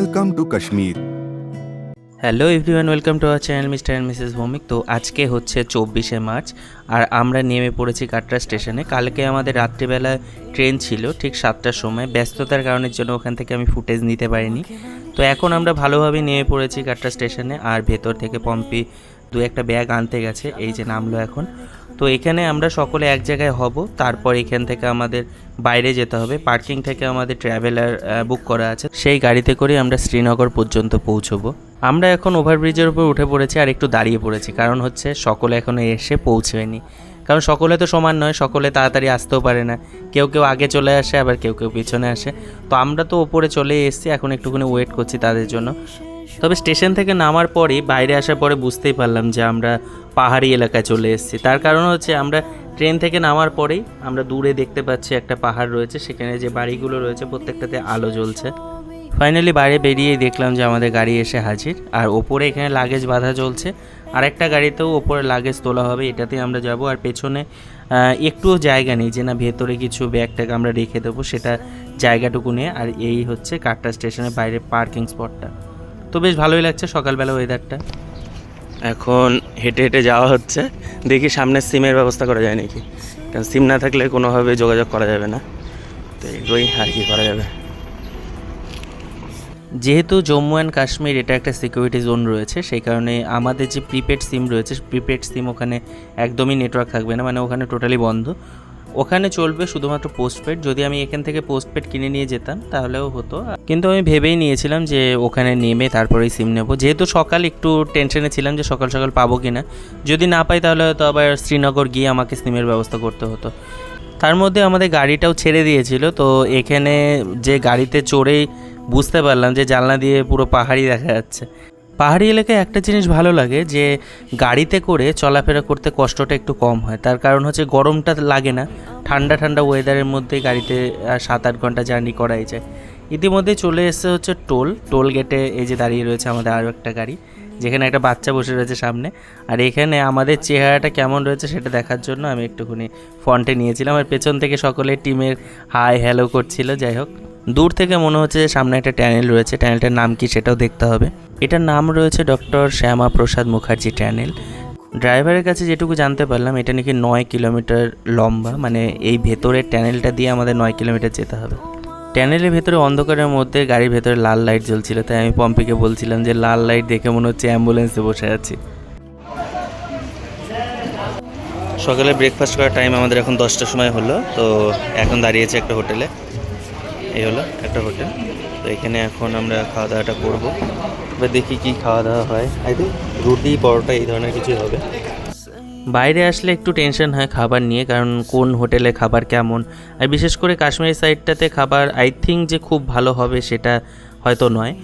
Welcome to Kashmir. Hello everyone welcome to our channel Mr and Mrs Bhowmik তো আজকে হচ্ছে চব্বিশে March, আর আমরা নেমে পড়েছি কাটরা স্টেশনে। কালকে আমাদের রাত্রিবেলা ট্রেন ছিল, ঠিক সাতটার সময়। ব্যস্ততার কারণের জন্য ওখান থেকে আমি ফুটেজ নিতে পারিনি। তো এখন আমরা ভালোভাবে নেমে পড়েছি কাটরা স্টেশনে, আর ভেতর থেকে পম্পি দু একটা ব্যাগ আনতে গেছে, এই যে নামলো এখন। তো এখানে আমরা সকলে এক জায়গায় হব। তারপর এখান থেকে আমাদের বাইরে যেতে হবে। পার্কিং থেকে আমাদের ট্রাভেলার বুক করা আছে। সেই গাড়িতে করে আমরা শ্রীনগর পর্যন্ত পৌঁছবো। আমরা এখন ওভারব্রিজের উপর উঠে পড়েছি আর একটু দাঁড়িয়ে পড়েছি। কারণ হচ্ছে সকলে এখনও এসে পৌঁছয়নি। কারণ সকলে তো সমান নয়, সকলে তাড়াতাড়ি আসতেও পারে না। কেউ কেউ আগে চলে আসে, আবার কেউ কেউ পিছনে আসে। তো আমরা তো ওপরে চলে এসেছি। এখন একটুখানি ওয়েট করছি তাদের জন্য। তবে স্টেশন থেকে নামার পরেই বাইরে আসার পরে বুঝতেই পারলাম যে আমরা পাহাড়ি এলাকায় চলে এসেছি। তার কারণ হচ্ছে আমরা ট্রেন থেকে নামার পরেই আমরা দূরে দেখতে পাচ্ছি একটা পাহাড় রয়েছে, সেখানে যে বাড়িগুলো রয়েছে প্রত্যেকটাতে আলো জ্বলছে। ফাইনালি বাইরে বেরিয়েই দেখলাম যে আমাদের গাড়ি এসে হাজির, আর ওপরে এখানে লাগেজ বাঁধা চলছে আর একটা গাড়িতেও ওপরে লাগেজ তোলা হবে, এটাতে আমরা যাব, আর পেছনে একটুও জায়গা নেই যে না ভেতরে কিছু ব্যাগ ট্যাগ আমরা রেখে দেবো, সেটা জায়গাটুকু নিয়ে। আর এই হচ্ছে কাটরা স্টেশনের বাইরে পার্কিং স্পটটা তো বেশ ভালোই লাগছে সকালবেলা ওয়েদারটা এখন হেঁটে হেঁটে যাওয়া হচ্ছে। দেখি সামনে সিমের ব্যবস্থা করা যায় নাকি। কারণ সিম না থাকলে কোনোভাবে যোগাযোগ করা যাবে না। তো এগুলোই আর কি করা যাবে। যেহেতু জম্মু অ্যান্ড কাশ্মীর এটা একটা সিকিউরিটি জোন রয়েছে সেই কারণে আমাদের যে প্রিপেড সিম রয়েছে প্রিপেড সিম ওখানে একদমই নেটওয়ার্ক থাকবে না মানে ওখানে টোটালি বন্ধ। ওখানে চলবে শুধুমাত্র পোস্টপেড যদি আমি এখান থেকে পোস্টপেড কিনে নিয়ে যেতাম, তাহলেও হতো। কিন্তু আমি ভেবেই নিয়েছিলাম যে ওখানে নেমে তারপরেই সিম নেব। যেহেতু সকাল একটু টেনশনে ছিলাম যে সকাল সকাল পাবো কি না যদি না পাই তাহলে হয়তো আবার শ্রীনগর গিয়ে আমাকে সিমের ব্যবস্থা করতে হতো। তার মধ্যে আমাদের গাড়িটাও ছেড়ে দিয়েছিল। তো এখানে যে গাড়িতে চড়েই বুঝতে পারলাম যে জানলা দিয়ে পুরো পাহাড়ি দেখা যাচ্ছে। পাহাড়ি এলাকায় একটা জিনিস ভালো লাগে যে গাড়িতে করে চলাফেরা করতে কষ্টটা একটু কম হয়। তার কারণ হচ্ছে গরমটা লাগে না। ঠান্ডা ঠান্ডা ওয়েদারের মধ্যে গাড়িতে সাত আট ঘণ্টা জার্নি করাই যায়। ইতিমধ্যে চলে এসে হচ্ছে টোল। টোল গেটে এই যে দাঁড়িয়ে রয়েছে আমাদের আরও একটা গাড়ি। যেখানে একটা বাচ্চা বসে রয়েছে সামনে। আর এখানে আমাদের চেহারাটা কেমন রয়েছে সেটা দেখার জন্য আমি একটুখানি ফন্টে নিয়েছিলাম। আর পেছন থেকে সকলে টিমের হাই হ্যালো করছিল, যাই হোক। দূর থেকে মনে হচ্ছে যে সামনে একটা ট্যানেল রয়েছে। ট্যানেলটার নাম কি সেটাও দেখতে হবে। এটার নাম রয়েছে ডক্টর শ্যামা প্রসাদ মুখার্জি ট্যানেল। ড্রাইভারের কাছে যেটুকু জানতে পারলাম, এটা নাকি নয় কিলোমিটার লম্বা মানে এই ভেতরের ট্যানেলটা দিয়ে আমাদের নয় কিলোমিটার যেতে হবে। ট্যানেলের ভেতরে অন্ধকারের মধ্যে গাড়ির ভেতরে লাল লাইট জ্বলছিল, তাই আমি পম্পিকে বলছিলাম যে লাল লাইট দেখে মনে হচ্ছে অ্যাম্বুলেন্সে বসে আছি। সকালে ব্রেকফাস্ট করার টাইম আমাদের এখন দশটার সময় হলো, তো এখন দাঁড়িয়েছে একটা হোটেলে। এই হলো একটা হোটেল। তো এখানে এখন আমরা খাওয়া দাওয়াটা করব। এবার দেখি কি খাওয়া দাওয়া হয়। আই থিঙ্ক রুটি, পরোটা এই ধরনের কিছুই হবে। বাইরে আসলে একটু টেনশন হয় খাবার নিয়ে, কারণ কোন হোটেলে খাবার কেমন। আর বিশেষ করে কাশ্মীর সাইডটাতে খাবার আই থিঙ্ক যে খুব ভালো হবে সেটা হয়তো নয়।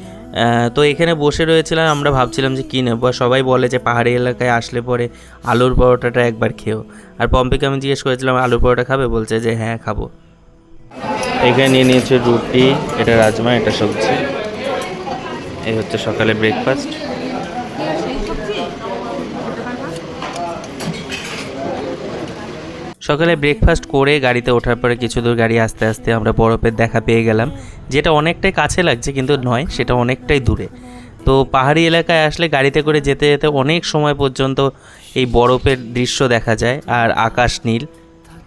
তো এখানে বসে রয়েছিলাম, আমরা ভাবছিলাম যে কী নেব। সবাই বলে যে পাহাড়ি এলাকায় আসলে পরে আলুর পরোটাটা একবার খেও আর পম্পিকে আমি জিজ্ঞেস করেছিলাম, আলুর পরোটা খাবে? বলছে যে হ্যাঁ খাব। এখানে নিয়ে নিয়েছে রুটি, এটা রাজমা, এটা সবজি। এই হচ্ছে সকালে ব্রেকফাস্ট সকালে ব্রেকফাস্ট করে গাড়িতে ওঠার পরে কিছু দূর গাড়ি আস্তে আস্তে আমরা বরফের দেখা পেয়ে গেলাম, যেটা অনেকটাই কাছে লাগছে কিন্তু নয়, সেটা অনেকটাই দূরে। তো পাহাড়ি এলাকায় আসলে গাড়িতে করে যেতে যেতে অনেক সময় পর্যন্ত এই বরফের দৃশ্য দেখা যায় আর আকাশ নীল।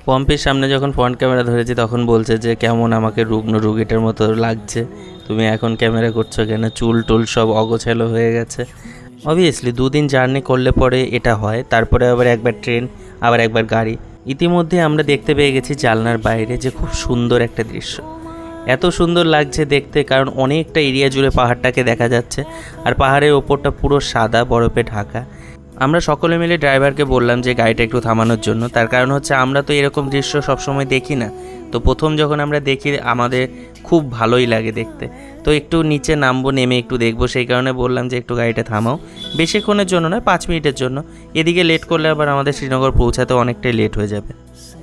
পম্পের সামনে যখন ফ্রন্ট ক্যামেরা ধরেছি তখন বলছে যে, কেমন আমাকে রুগ্ন রুগীটার মতো লাগছে? তুমি এখন ক্যামেরা করছ কেন? চুল টুল সব অগোছালো হয়ে গেছে। অবভিয়াসলি দুদিন জার্নি করলে পরে এটা হয়, তারপরে আবার একবার ট্রেন আবার একবার গাড়ি। ইতিমধ্যে আমরা দেখতে পেয়ে গেছি জালনার বাইরে যে খুব সুন্দর একটা দৃশ্য। এত সুন্দর লাগছে দেখতে কারণ অনেকটা এরিয়া জুড়ে পাহাড়টাকে দেখা যাচ্ছে আর পাহাড়ের ওপরটা পুরো সাদা, বরফে ঢাকা। আমরা সকলে মিলে ড্রাইভারকে বললাম যে গাড়িটা একটু থামানোর জন্য। তার কারণ হচ্ছে আমরা তো এরকম দৃশ্য সবসময় দেখি না। তো প্রথম যখন আমরা দেখি, আমাদের খুব ভালোই লাগে দেখতে। তো একটু নিচে নামবো, নেমে একটু দেখব। সেই কারণে বললাম যে একটু গাড়িটা থামাও। বেশিক্ষণের জন্য নয়, পাঁচ মিনিটের জন্য। এদিকে লেট করলে আবার আমাদের শ্রীনগর পৌঁছাতে অনেকটাই লেট হয়ে যাবে।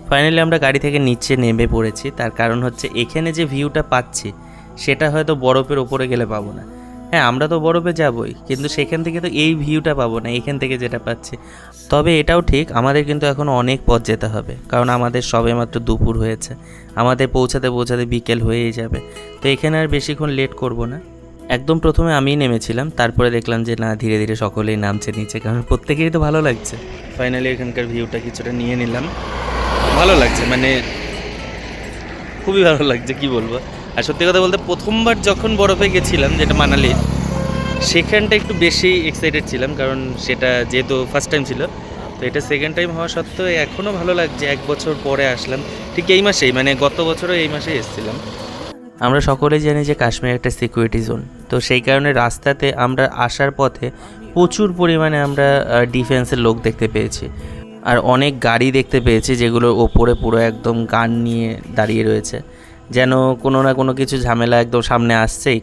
ফাইনালি আমরা গাড়ি থেকে নিচে নেমে পড়েছি। তার কারণ হচ্ছে এখানে যে ভিউটা পাচ্ছি, সেটা হয়তো বরফের ওপরে গেলে পাবো না। হ্যাঁ আমরা তো বরফে যাবই, কিন্তু সেখান থেকে তো এই ভিউটা পাবো না, এখান থেকে যেটা পাচ্ছি। তবে এটাও ঠিক, আমাদের কিন্তু এখন অনেক পথ যেতে হবে, কারণ আমাদের সবেমাত্র দুপুর হয়েছে, আমাদের পৌঁছাতে পৌঁছাতে বিকেল হয়েই যাবে। তো এখানে আর বেশিক্ষণ লেট করব না। একদম প্রথমে আমিই নেমেছিলাম, তারপরে দেখলাম যে না, ধীরে ধীরে সকলেই নামছে নিচে, কারণ প্রত্যেকেরই তো ভালো লাগছে। ফাইনালি এখানকার ভিউটা কিছুটা নিয়ে নিলাম। ভালো লাগছে মানে খুবই ভালো লাগছে, কি বলব? আর সত্যি কথা বলতে প্রথমবার যখন বরফে গেছিলাম, যেটা মানালি, সেখানটা একটু বেশি এক্সাইটেড ছিলাম, কারণ সেটা যেহেতু ফার্স্ট টাইম ছিল, তো এটা সেকেন্ড টাইম হওয়া সত্ত্বেও এখনও ভালো লাগছে, এক বছর পরে আসলাম। ঠিক এই মাসেই মানে গত বছরও এই মাসেই এসেছিলাম। আমরা সকলেই জানি যে কাশ্মীর একটা সিকিউরিটি জোন তো সেই কারণে রাস্তাতে আমরা আসার পথে প্রচুর পরিমাণে আমরা ডিফেন্সের লোক দেখতে পেয়েছি। আর অনেক গাড়ি দেখতে পেয়েছি, যেগুলোর ওপরে পুরো একদম গান নিয়ে দাঁড়িয়ে রয়েছে। যেন কোনো না কোনো কিছু ঝামেলা একদম সামনে আসছেই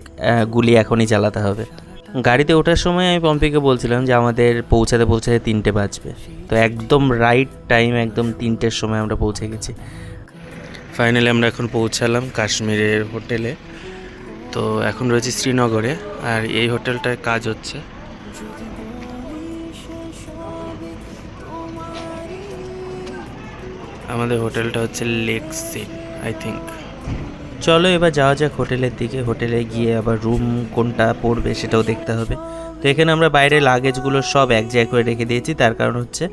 গুলি এখনই চালাতে হবে। গাড়িতে ওঠার সময় আমি পম্পিকে বলছিলাম যে আমাদের পৌঁছাতে পৌঁছাতে তিনটে বাজবে। তো একদম রাইট টাইম একদম তিনটের সময় আমরা পৌঁছে গেছি। ফাইনালি আমরা এখন পৌঁছালাম কাশ্মীরের হোটেলে। তো এখন রয়েছে শ্রীনগরে, আর এই হোটেলটায় কাজ হচ্ছে। আমাদের হোটেলটা হচ্ছে লেক সিন আই থিঙ্ক চলো এবার যাওয়া যাক হোটেলের দিকে। হোটেলে গিয়ে আবার রুম কোনটা পড়বে সেটাও দেখতে হবে। তো এখানে আমরা বাইরে লাগেজগুলো সব এক জায়গায় করে রেখে দিয়েছি। তার কারণ হচ্ছে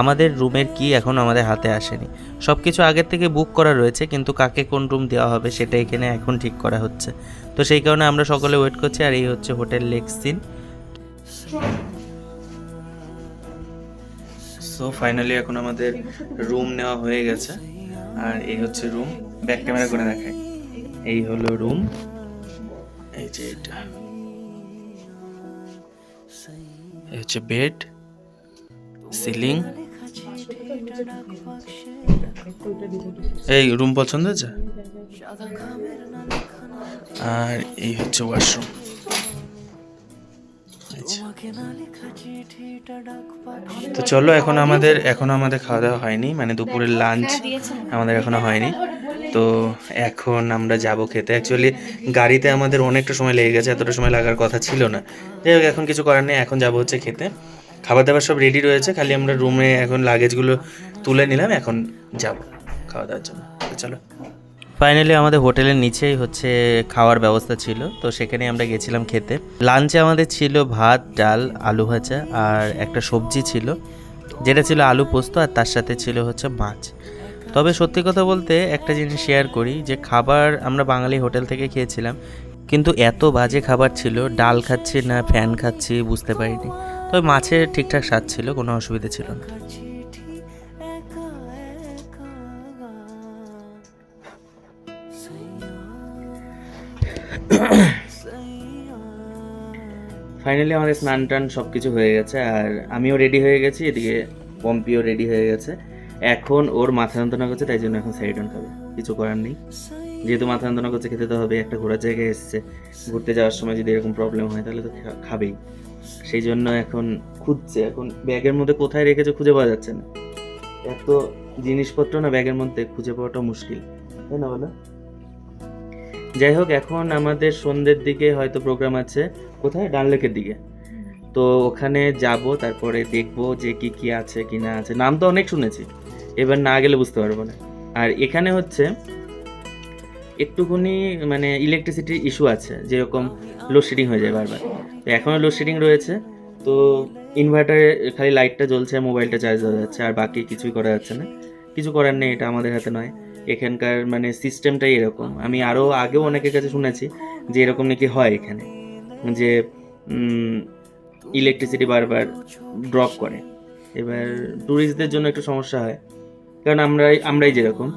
আমাদের রুমের কি এখন আমাদের হাতে আসেনি। সব কিছু আগের থেকে বুক করা রয়েছে, কিন্তু কাকে কোন রুম দেওয়া হবে সেটা এখানে এখন ঠিক করা হচ্ছে। তো সেই কারণে আমরা সকলে ওয়েট করছি, আর এই হচ্ছে Hotel Lake Scene so finally এখন আমাদের রুম নেওয়া হয়ে গেছে। আর এই হচ্ছে রুম ব্যাক ক্যামেরা করে দেখাই। এই হলো রুম এই যে এটা। এই হচ্ছে বেড সিলিং এই রুম পছন্দ হয়েছে? আর এই হচ্ছে ওয়াশরুম তো চলো এখন আমাদের এখন আমাদের খাওয়া দাওয়া হয়নি মানে দুপুরের লাঞ্চ আমাদের এখনও হয়নি। তো এখন আমরা যাব খেতে। অ্যাকচুয়ালি গাড়িতে আমাদের অনেকটা সময় লেগে গেছে এতটা সময় লাগার কথা ছিল না। যাই হোক এখন কিছু করার নেই এখন যাব হচ্ছে খেতে। খাবার দাবার সব রেডি রয়েছে খালি আমরা রুমে এখন লাগেজগুলো তুলে নিলাম এখন যাব খাওয়া দাওয়ার জন্য। চলো। ফাইনালি আমাদের হোটেলের নিচেই হচ্ছে খাওয়ার ব্যবস্থা ছিল। তো সেখানে আমরা গেছিলাম খেতে। লাঞ্চে আমাদের ছিল ভাত, ডাল, আলু ভাজা আর একটা সবজি ছিল। যেটা ছিল আলু পোস্ত আর তার সাথে ছিল হচ্ছে মাছ। তবে সত্যি কথা বলতে একটা জিনিস শেয়ার করি যে খাবার আমরা বাঙালি হোটেল থেকে খেয়েছিলাম, কিন্তু এত বাজে খাবার ছিল। ডাল খাচ্ছি না ফ্যান খাচ্ছি, বুঝতে পারিনি। তবে মাছের ঠিকঠাক স্বাদ ছিল, কোনো অসুবিধা ছিল না। ফাইনালি আমাদের স্নান টান সব কিছু হয়ে গেছে, আর আমিও রেডি হয়ে গেছি, এদিকে পম্পিও রেডি হয়ে গেছে। এখন ওর মাথা যন্ত্রণা করছে, তাই জন্য এখন সাইডন খাবে কিছু করার নেই। যেহেতু মাথা যন্ত্রণা করছে, খেতে তো হবে, একটা ঘোরার জায়গায় এসছে। ঘুরতে যাওয়ার সময় যদি এরকম প্রবলেম হয়, তাহলে তো খাবেই। সেই জন্য এখন খুঁজছে, এখন ব্যাগের মধ্যে কোথায় রেখেছে খুঁজে পাওয়া যাচ্ছে না। এত জিনিসপত্র না ব্যাগের মধ্যে খুঁজে পাওয়াটা মুশকিল। তাই না বলো? যাই হোক, এখন আমাদের সন্ধ্যের দিকে হয়তো প্রোগ্রাম আছে। কোথায়? ডান লেকের দিকে। তো ওখানে যাব, তারপরে দেখব যে কি কি আছে, কি না আছে। নাম তো অনেক শুনেছি। এবার না গেলে বুঝতে পারব না। আর এখানে হচ্ছে একটুখানি মানে ইলেকট্রিসিটির ইস্যু আছে। যেরকম লোডশেডিং হয়ে যায় বারবার। তো এখনও লোডশেডিং রয়েছে। তো ইনভার্টারে খালি লাইটটা জ্বলছে মোবাইলটা চার্জ হয়ে যাচ্ছে। আর বাকি কিছুই করা যাচ্ছে না। কিছু করার নেই, এটা আমাদের হাতে নয়। এখানকার মানে সিস্টেমটাই এরকম। আমি আরও আগেও অনেকের কাছে শুনেছি যে এরকম নাকি হয় এখানে, যে ইলেকট্রিসিটি বারবার ড্রপ করে। এবার ট্যুরিস্টদের জন্য একটু সমস্যা হয়। কারণ আমরাই আমরাই যেরকম।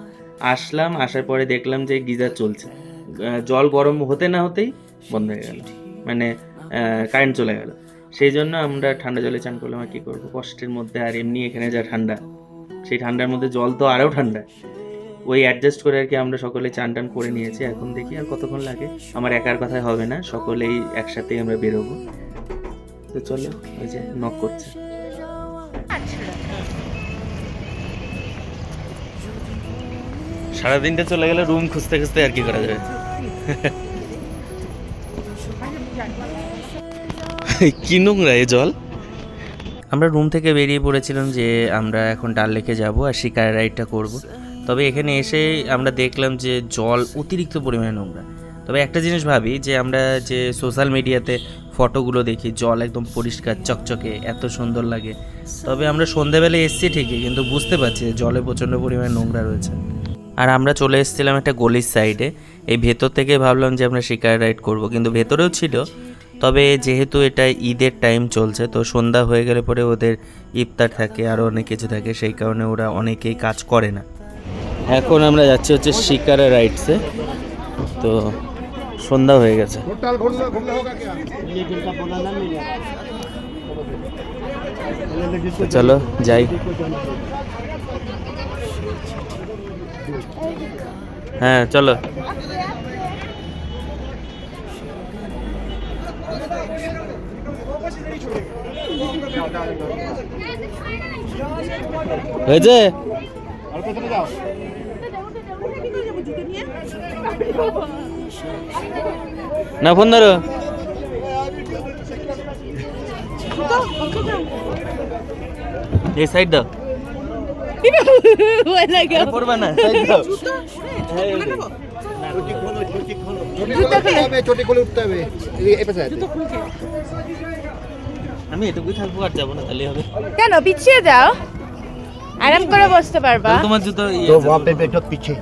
আসলাম, আসার পরে দেখলাম যে গিজার চলছে। জল গরম হতে না হতেই বন্ধ হয়ে গেল। মানে কারেন্ট চলে গেল। সেই জন্য আমরা ঠান্ডা জলে চান করলাম, আর কী করব? কষ্টের মধ্যে আর এমনি এখানে যা ঠান্ডা, সেই ঠান্ডার মধ্যে জল তো আরও ঠান্ডা। ওই অ্যাডজাস্ট করে আর কি আমরা সকলে চান টান করে নিয়েছি। এখন দেখি আর কতক্ষণ লাগে। আমার একার কথায় হবে না সকলেই একসাথেই আমরা বেরোবো। তো চলো ওই যে নক করছে। সারাদিনটা চলে গেলে রুম খুঁজতে খুঁজতে আর কি করা যাবে কি নোংরা এ জল? আমরা রুম থেকে বেরিয়ে পড়েছিলাম যে আমরা এখন ডাল লেকে যাব আর শিকার রাইডটা করব। তবে এখানে এসে আমরা দেখলাম যে জল অতিরিক্ত পরিমাণে নোংরা। তবে একটা জিনিস ভাবি যে আমরা যে সোশ্যাল মিডিয়াতে ফটোগুলো দেখি, জল একদম পরিষ্কার, চকচকে, এত সুন্দর লাগে। তবে আমরা সন্ধেবেলায় এসছি ঠিকই, কিন্তু বুঝতে পারছি যে জলে প্রচণ্ড পরিমাণে নোংরা রয়েছে। আর আমরা চলে এসেছিলাম একটা গলির সাইডে। এই ভেতর থেকে ভাবলাম যে আমরা শিকার রাইড করব, কিন্তু ভেতরেও ছিল। তবে যেহেতু এটা ঈদের টাইম চলছে, তো সন্ধ্যা হয়ে গেলে পরে ওদের ইফতার থাকে আরও অনেক কিছু থাকে, সেই কারণে ওরা অনেকেই কাজ করে না। এখন আমরা যাচ্ছি হচ্ছে শিকারা রাইডসে তো সন্ধ্যা হয়ে গেছে। চলো, যাই। হ্যাঁ চলো। হয়েছে? না ফোন ধরো। এই সাইড দাও। আমি এটুকুই থাকব আর যাব না তাহলে হবে। কেন পিছিয়ে যাও। আরাম করে বসতে পারবা তাহলে তোমার জুতো ইয়ে तो আছে वहाँ তো। पे बैठो पीछे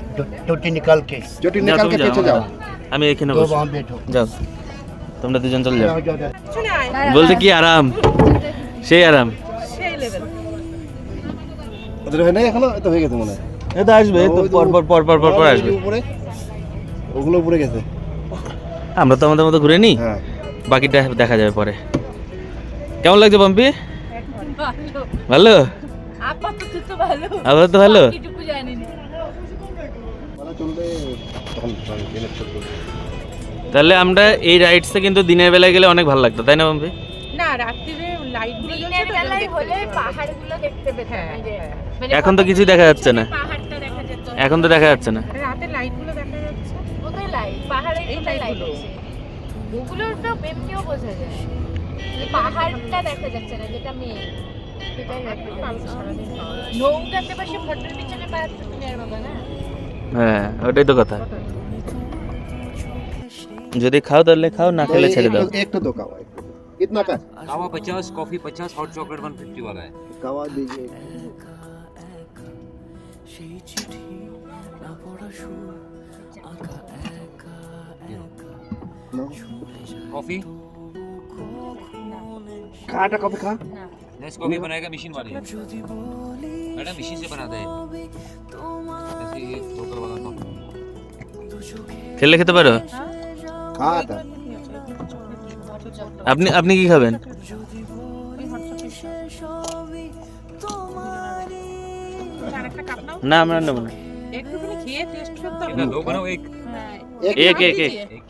टोटी निकाल के छोटी যাও, निकाल তুমি के पीछे যাও, जाओ আমি এখানে तो বসবো वहाँ बैठो যাও তোমরা দুজন চলে যাও जाओ, जाओ, जाओ। বলতে কি আরাম সেই আরাম ওদের হয় নাই এখনো তো হয়ে গেছে মনে হয় এ তো আসবে এই তো পর পর পর পর পর পর আসবে উপরে ওগুলো উপরে গেছে আমরা তো আমাদের মতো ঘুরে নিই হ্যাঁ বাকিটা দেখা যাবে পরে কেমন লাগছে পম্পি ভালো আপাতত তো ভালো। আবার তো ভালো? এটুকু জানি না। তাহলে আমরা এই রাইডসে কিন্তু দিনের বেলায় গেলে অনেক ভালো লাগতো তাই না পম্পি না রাত্রিরে লাইট দিনের বেলায় হলে পাহাড়গুলো দেখতে পেতাম এই মানে এখন তো কিছুই দেখা যাচ্ছে না। পাহাড়টা দেখা যেত এখন তো দেখা যাচ্ছে না। রাতে লাইটগুলো দেখা যাচ্ছে? কোথায় লাইট পাহাড়ে এই কোথায় লাইট লাইটগুলো। আছে? ওগুলোর তো এমনিও বোঝা যায়। এই পাহাড়টা দেখা যাচ্ছে না যেটা মেয়ে সেটাই দেখা যাচ্ছে। সারাদিন পাওয়া যায়। নৌকাতে বসে ফটোর পিছনে পাহাড় তো তুমি আর বাবা না হ্যাঁ ওটাই তো কথা যদি খাও তাহলে খাও না খেলে ছেড়ে দাও एक तो दो कावा कितना का कावा पचास कॉफी पचास हॉट चॉकलेट वन फिफ्टी वाला है कावा दीजिए कॉफी खा टा कॉफी खा नेस कॉफी बनाएगा मशीन वाली है मैडम मशीन से बनाता है ऐसे ये बोतल वाला कॉफी খেলে খেতে পারো खा था আপনি আপনি কি খাবেন আর একটা কাপ নাও না আমরা নেবো না একটুখানি খেয়ে টেস্ট করতে হবে कितना दो बनाओ एक হ্যাঁ এক এক এক एक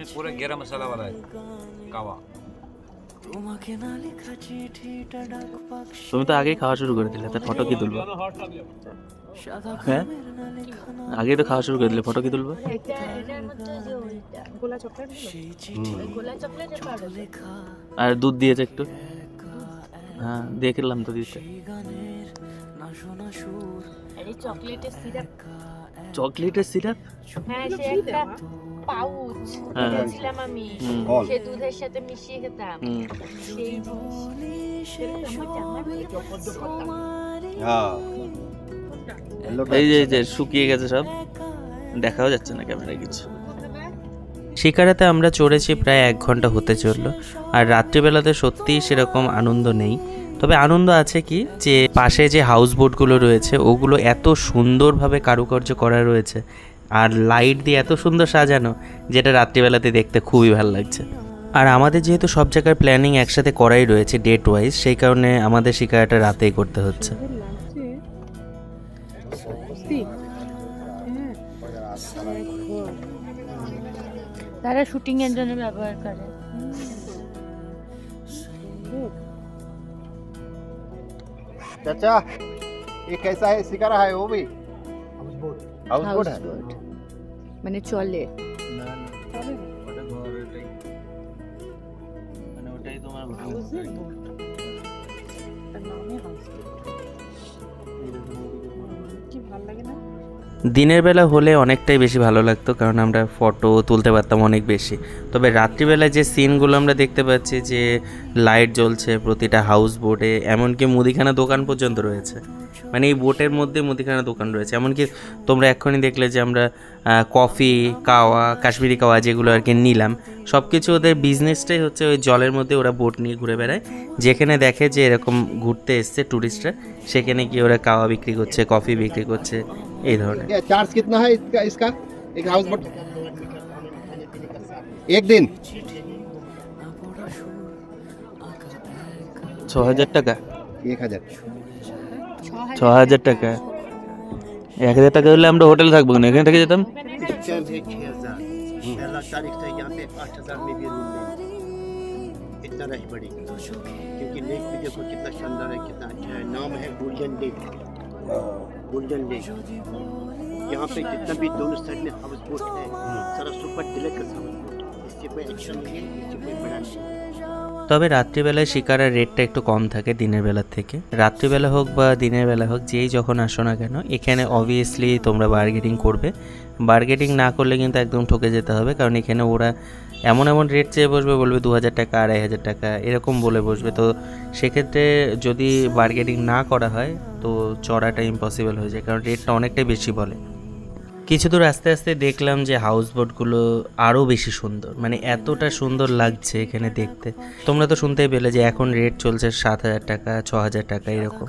इसमें पूरा गरम मसाला वाला है कावा তুমি তো আগেই খাওয়া শুরু করে দিলে তার ফটো কি তুলবো হ্যাঁ আগেই তো খাওয়া শুরু করে দিলে ফটো কি তুলবো এটা এটার মধ্যে যে ওইটা গোলা চকলেট ওই গোলা চকলেটের পাউডার আর দুধ দিয়েছে একটু হ্যাঁ দেখলাম তো দিতে আর এই চকলেটের সিরাপ চকলেটের সিরাপ? হ্যাঁ সে একটা পাউচ হ্যাঁ। কিনেছিলাম আমি। সে দুধের সাথে মিশিয়ে খেতাম। সেই हाँ এই যে এই যে শুকিয়ে গেছে সব। দেখাও যাচ্ছে না ক্যামেরায় কিছু। শিকারাতে আমরা চড়েছি প্রায় এক ঘণ্টা হতে চলল আর রাত্রিবেলাতে সত্যিই সেরকম আনন্দ নেই। তবে আনন্দ আছে কি, যে পাশে যে হাউস বোটগুলো রয়েছে, ওগুলো এত সুন্দরভাবে কারুকার্য করা রয়েছে, আর লাইট দিয়ে এত সুন্দর সাজানো, যেটা রাত্রিবেলাতে দেখতে খুবই ভালো লাগছে। আর আমাদের যেহেতু সব জায়গার প্ল্যানিং একসাথে করাই রয়েছে ডেট ওয়াইজ সেই কারণে আমাদের শিকারটা রাতেই করতে হচ্ছে। তারা শুটিংয়ের জন্য ব্যবহার করে। चाचा ये कैसा है? सिखा रहा है वो भी? हाउस बोट हाउस बोट है मैंने चौले দিনের বেলা হলে অনেকটাই বেশি ভালো লাগতো, কারণ আমরা ফটো তুলতে পারতাম অনেক বেশি। তবে রাত্রিবেলায় যে সিনগুলো আমরা দেখতে পাচ্ছি যে লাইট জ্বলছে, প্রতিটা হাউস বোটে এমনকি মুদিখানা দোকান পর্যন্ত রয়েছে। মানে এই বোটের মধ্যে মুদিখানা দোকান রয়েছে। এমনকি তোমরা এক্ষুনি দেখলে যে আমরা কফি কাওয়া কাশ্মীরি কাওয়া যেগুলো আর কি নিলাম সব কিছু ওদের বিজনেসটাই হচ্ছে ওই জলের মধ্যে ওরা বোট নিয়ে ঘুরে বেড়ায়। যেখানে দেখে যে এরকম ঘুরতে এসছে ট্যুরিস্টরা সেখানে গিয়ে ওরা কাওয়া বিক্রি করছে কফি বিক্রি করছে এই ধরনের। চার্জ কিতনা হয় ইসকা এক হাউস বোট এক দিন ছ হাজার টাকা। এক হাজার। ছ হাজার টাকা এক হাজার টাকা হলে আমরা হোটেলে থাকবো না এখানে থেকে যেতাম चार्ज है छः हज़ार पहला तारीख से यहाँ पे आठ हज़ार में भी रूम लेंगे इतना रश बढ़ेगा क्योंकि लेक भी देखो कितना शानदार है कितना अच्छा है नाम है गोल्डन लेक गोल्डन लेक यहाँ पे जितना भी दोनों साइड में हाउस बोट है सारा सुपर डिलेक्स हाउस बोट इससे कोई एक्शन नहीं है इससे कोई बड़ा नहीं है তবে রাত্রিবেলায় শিকারের রেটটা একটু কম থাকে দিনের বেলার থেকে। রাত্রিবেলা হোক বা দিনের বেলা হোক, যেই যখন আসো না কেন, এখানে অবভিয়াসলি তোমরা বার্গেটিং করবে। বার্গেটিং না করলে কিন্তু একদম ঠকে যেতে হবে, কারণ এখানে ওরা এমন এমন রেট চেয়ে বসবে, বলবে দু হাজার টাকা, আড়াই হাজার টাকা, এরকম বলে বসবে। তো সেক্ষেত্রে যদি বার্গেটিং না করা হয়, তো চড়াটা ইম্পসিবল হয়ে যায়, কারণ রেটটা অনেকটাই বেশি বলে। কিছু দূর আস্তে আস্তে দেখলাম যে হাউস বোটগুলো আরও বেশি সুন্দর। মানে এতটা সুন্দর লাগছে এখানে দেখতে। তোমরা তো শুনতেই পেলে যে এখন রেট চলছে সাত হাজার টাকা, ছ হাজার টাকা এরকম।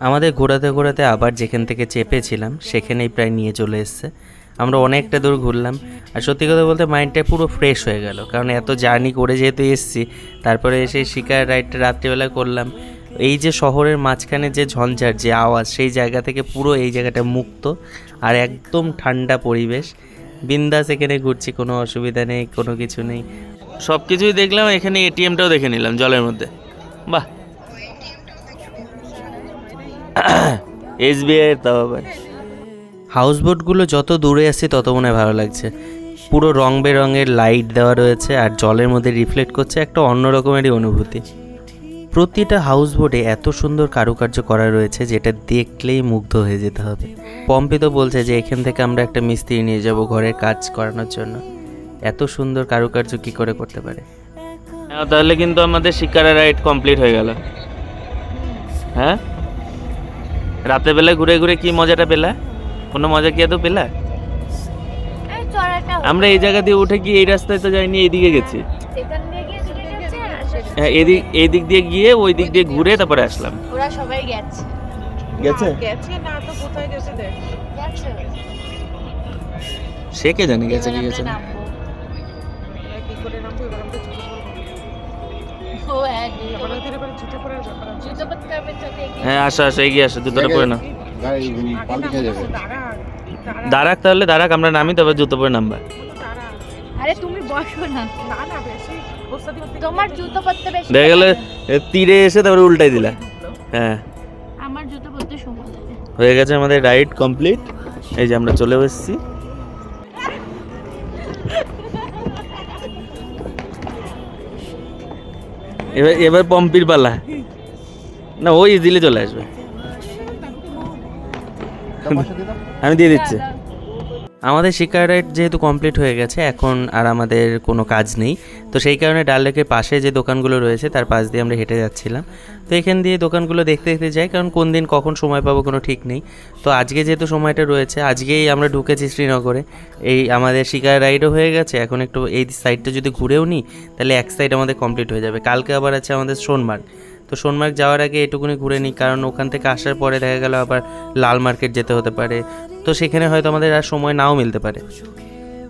আমাদের ঘোরাতে ঘোরাতে আবার যেখান থেকে চেপেছিলাম, সেখানেই প্রায় নিয়ে চলে এসছে। আমরা অনেকটা দূর ঘুরলাম। আর সত্যি কথা বলতে মাইন্ডটা পুরো ফ্রেশ হয়ে গেল। কারণ এত জার্নি করে যেহেতু এসেছি, তারপরে এসে শিকার রাইডটা রাত্রিবেলা করলাম। এই যে শহরের মাঝখানে যে ঝঞ্ঝার যে আওয়াজ, সেই জায়গা থেকে পুরো এই জায়গাটা মুক্ত। আর একদম ঠান্ডা পরিবেশ। বিন্দাস এখানে ঘুরছি, কোনো অসুবিধা নেই, কোনো কিছু নেই। সব কিছুই দেখলাম, এখানে এটিএমটাও দেখে নিলাম জলের মধ্যে। বাহ! এসবিআই তাও আবার হাউস বোটগুলো যত দূরে আসছে তত মনে ভালো লাগছে। পুরো রং বেরঙের লাইট দেওয়া রয়েছে আর জলের মধ্যে রিফ্লেক্ট করছে একটা অন্য রকমেরই অনুভূতি। প্রতিটা হাউস বোটে এত সুন্দর কারুকার্য করা রয়েছে যেটা দেখলেই মুগ্ধ হয়ে যেতে হবে। পম্পি তো বলছে যে এখান থেকে আমরা একটা মিস্ত্রি নিয়ে যাব ঘরের কাজ করানোর জন্য। এত সুন্দর কারুকার্য কি করে করতে পারে? তাহলে কিন্তু আমাদের শিকারা রাইড কমপ্লিট হয়ে গেল। হ্যাঁ? রাতের বেলা ঘুরে ঘুরে কি মজাটা পেলা? কোনো মজা কি এত পেলা? আমরা এই জায়গা দিয়ে উঠে গিয়ে এই রাস্তায় তো যাইনি এইদিকে গেছি। হ্যাঁ এদিক এই দিক দিয়ে গিয়ে ওই দিক দিয়ে ঘুরে তারপরে আসলাম। ওরা সবাই গেছে। গেছে? গেছে না তো কোথায় গেছে দেখ। গেছে। সে কে জানে গেছে কি গেছে? হ্যাঁ। হ্যাঁ আসো আসো এগিয়ে আসো জুতোটা পরে না দাঁড়াক তাহলে দাঁড়াক আমরা নামি তবে জুতো পরে নামবা। আরে তুমি বসো না। না না বেশি তোমার জুতো পরতে বেশি দেখা গেলে তীরে এসে তারপরে উল্টাই দিলা। হ্যাঁ। আমার জুতো পরতে সময় লাগে। হয়ে গেছে আমাদের রাইড কমপ্লিট। এই যে আমরা চলে এসেছি। এবার এবার পম্পির পালা। না ওই ইজিলি চলে আসবে। আমি দিয়ে দিচ্ছি। আমাদের শিকার রাইড যেহেতু কমপ্লিট হয়ে গেছে, এখন আর আমাদের কোনো কাজ নেই। তো সেই কারণে ডাল লেকের পাশে যে দোকানগুলো রয়েছে, তার পাশ দিয়ে আমরা হেঁটে যাচ্ছিলাম। তো এখান দিয়ে দোকানগুলো দেখতে দেখতে যাই, কারণ কোন দিন কখন সময় পাবো কোনো ঠিক নেই। তো আজকে যেহেতু সময়টা রয়েছে, আজকেই আমরা ঢুকেছি শ্রীনগরে। এই আমাদের শিকার রাইডও হয়ে গেছে, এখন একটু এই সাইডটা যদি ঘুরেও নিই তাহলে এক সাইড আমাদের কমপ্লিট হয়ে যাবে। কালকে আবার আছে আমাদের সোনমার্গ। তো সোনমার্গ যাওয়ার আগে এটুকুনি ঘুরে নিই, কারণ ওখান থেকে আসার পরে দেখা গেল আবার লাল মার্কেট যেতে হতে পারে। তো সেখানে হয়তো আমাদের আর সময় নাও মিলতে পারে।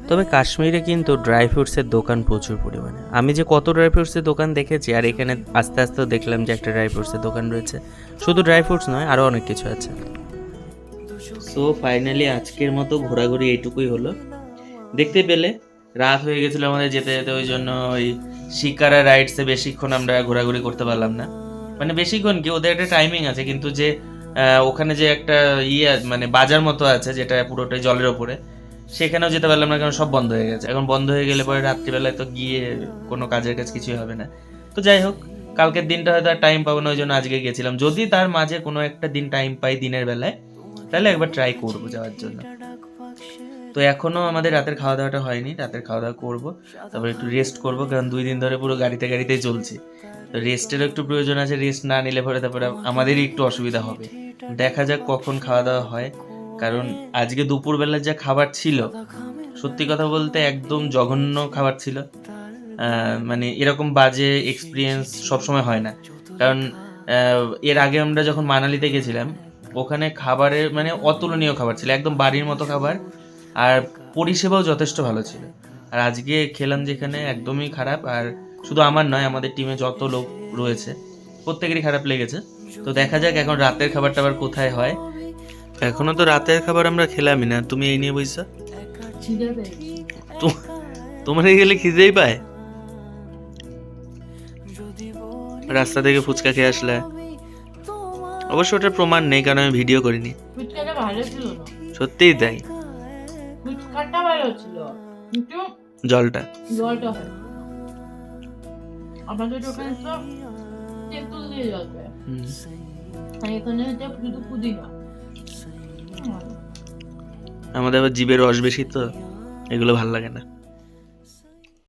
তবে কাশ্মীরে কিন্তু ড্রাই ফ্রুটসের দোকান প্রচুর পরিমাণে। আমি যে কত ড্রাই ফ্রুটসের দোকান দেখেছি, আর এখানে আস্তে আস্তে দেখলাম যে একটা ড্রাই ফ্রুটসের দোকান রয়েছে। শুধু ড্রাই ফ্রুটস নয় আরও অনেক কিছু আছে। সো ফাইনালি আজকের মতো ঘোরাঘুরি এইটুকুই হলো। দেখতে পেলে রাত হয়ে গেছিল আমাদের যেতে যেতে, ওই জন্য ওই শিকারা রাইডসে বেশিক্ষণ আমরা ঘোরাঘুরি করতে পারলাম না। মানে বেশিক্ষণ কি, ওদের একটা টাইমিং আছে, কিন্তু যে ওখানে যে একটা ইয়ে মানে বাজার মতো আছে, যেটা পুরোটাই জলের ওপরে, সেখানেও যেতে পারলাম না, কারণ সব বন্ধ হয়ে গেছে। এখন বন্ধ হয়ে গেলে পরে রাত্রিবেলায় তো গিয়ে কোনো কাজের কাজ কিছুই হবে না। তো যাই হোক, কালকের দিনটা হয়তো আর টাইম পাবো না, ওই জন্য আজকে গেছিলাম। যদি তার মাঝে কোনো একটা দিন টাইম পাই দিনের বেলায়, তাহলে একবার ট্রাই করব যাওয়ার জন্য। তো এখনও আমাদের রাতের খাওয়া দাওয়াটা হয়নি, রাতের খাওয়া দাওয়া করব। তারপর একটু রেস্ট করব, কারণ দুই দিন ধরে পুরো গাড়িতে গাড়িতেই চলছে। তো রেস্টেরও একটু প্রয়োজন আছে রেস্ট না নিলে পরে তারপরে আমাদেরই একটু অসুবিধা হবে। দেখা যাক কখন খাওয়া দাওয়া হয়, কারণ আজকে দুপুরবেলার যা খাবার ছিল, সত্যি কথা বলতে একদম জঘন্য খাবার ছিল। মানে এরকম বাজে এক্সপিরিয়েন্স সবসময় হয় না। কারণ এর আগে আমরা যখন মানালিতে গেছিলাম, ওখানে খাবারের মানে অতুলনীয় খাবার ছিল, একদম বাড়ির মতো খাবার। আর পরিষেবাও যথেষ্ট ভালো ছিল। আর আজকে খেলাম যেখানে একদমই খারাপ আর শুধু আমার নয় আমাদের টিমে যত লোক রয়েছে প্রত্যেকেরই খারাপ লেগেছে। তো দেখা যাক এখন রাতের খাবারটা আবার কোথায় হয়। এখনও তো রাতের খাবার আমরা খেলামই না। তুমি এই নিয়ে তো- তোমার গেলে খিদেই পায়? রাস্তা থেকে ফুচকা খেয়ে আসলে? অবশ্য ওটার প্রমাণ নেই কারণ আমি ভিডিও করিনি। ফুচকাটা ভালো ছিল না। সত্যিই তাই। ভালো ছিল কিন্তু জলটা। জলটা হয়। আমাদের ওখানে তো তেঁতুল দিয়ে জল দেয় আর এখানে হচ্ছে শুধু পুদিনা। আমাদের আবার জিভের রস বেশি তো এগুলো ভালো লাগে না।